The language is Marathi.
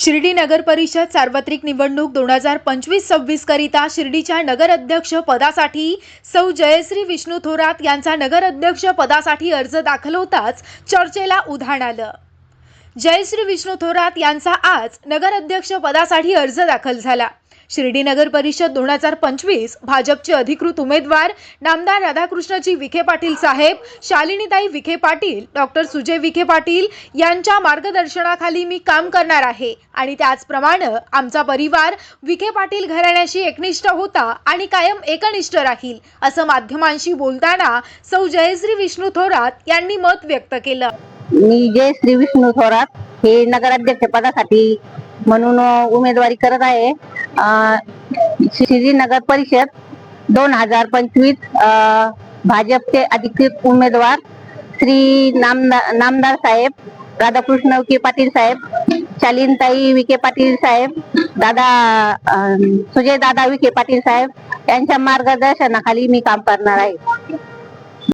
शिर्डी नगर परिषद सार्वत्रिक निवडणूक दोन हजार पंचवीस सव्वीस करिता शिर्डीच्या नगर अध्यक्ष पदासाठी सौ जयश्री विष्णू थोरात यांचा नगर अध्यक्ष पदासाठी अर्ज दाखल होताच चर्चेला उधाण आलं. जयश्री विष्णू थोरात यांचा आज नगर अध्यक्ष पदासाठी अर्ज दाखल झाला. शिर्डी नगर परिषद दोन हजार पंचवीस भाजपचे अधिकृत उमेदवार नामदार राधाकृष्णजी विखे पाटील साहेब शालिनीताई विखे पाटील डॉक्टर सुजय विखे पाटील यांच्या मार्गदर्शनाखाली मी काम करणार आहे आणि त्याचप्रमाणे आमचा परिवार विखे पाटील घराण्याशी एकनिष्ठ होता आणि कायम एकनिष्ठ राहील असं माध्यमांशी बोलताना सौ जयश्री विष्णू थोरात यांनी मत व्यक्त केलं. मी जय श्री विष्णू थोरात. हे नगराध्यक्ष पदासाठी म्हणून उमेदवारी करत आहे. अ, श्री नगर परिषद दोन हजार पंचवीस भाजपचे अधिकृत उमेदवार श्री नामदा नामदार साहेब राधाकृष्ण विखे पाटील साहेब शालीनताई विखे पाटील साहेब दादा सुजय दादा विखे पाटील साहेब यांच्या मार्गदर्शनाखाली मी काम करणार आहे.